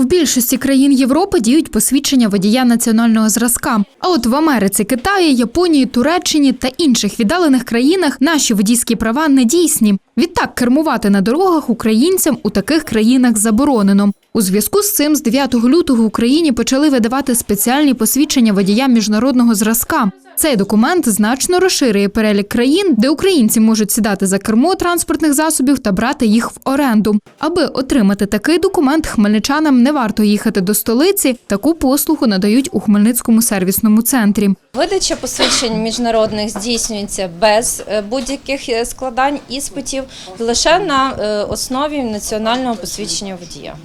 В більшості країн Європи діють посвідчення водія національного зразка. А от в Америці, Китаї, Японії, Туреччині та інших віддалених країнах наші водійські права не дійсні. Відтак кермувати на дорогах українцям у таких країнах заборонено. У зв'язку з цим з 9 лютого в Україні почали видавати спеціальні посвідчення водія міжнародного зразка. Цей документ значно розширює перелік країн, де українці можуть сідати за кермо транспортних засобів та брати їх в оренду. Аби отримати такий документ, хмельничанам не варто їхати до столиці. Таку послугу надають у Хмельницькому сервісному центрі. Видача посвідчень міжнародних здійснюється без е, будь-яких е, складань іспитів лише на е, основі національного посвідчення водія.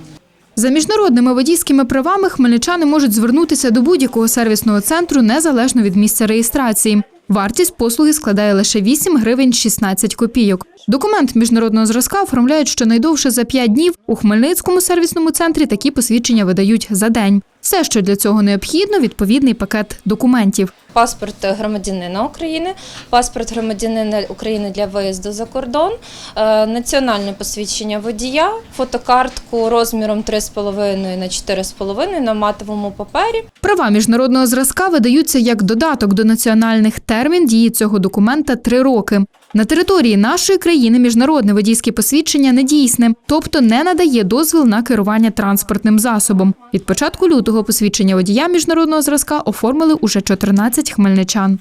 За міжнародними водійськими правами хмельничани можуть звернутися до будь-якого сервісного центру незалежно від місця реєстрації. Вартість послуги складає лише 8 гривень 16 копійок. Документ міжнародного зразка оформляють щонайдовше за 5 днів. У Хмельницькому сервісному центрі такі посвідчення видають за день. Все, що для цього необхідно, відповідний пакет документів. Паспорт громадянина України, паспорт громадянина України для виїзду за кордон, е, національне посвідчення водія, фотокартку розміром 3,5 на 4,5 на матовому папері. Права міжнародного зразка видаються як додаток до національних термін дії цього документа три роки. На території нашої країни міжнародне водійське посвідчення не дійсне, тобто не надає дозвіл на керування транспортним засобом. Від початку лютого посвідчення водія міжнародного зразка оформили уже 14 хмельничан.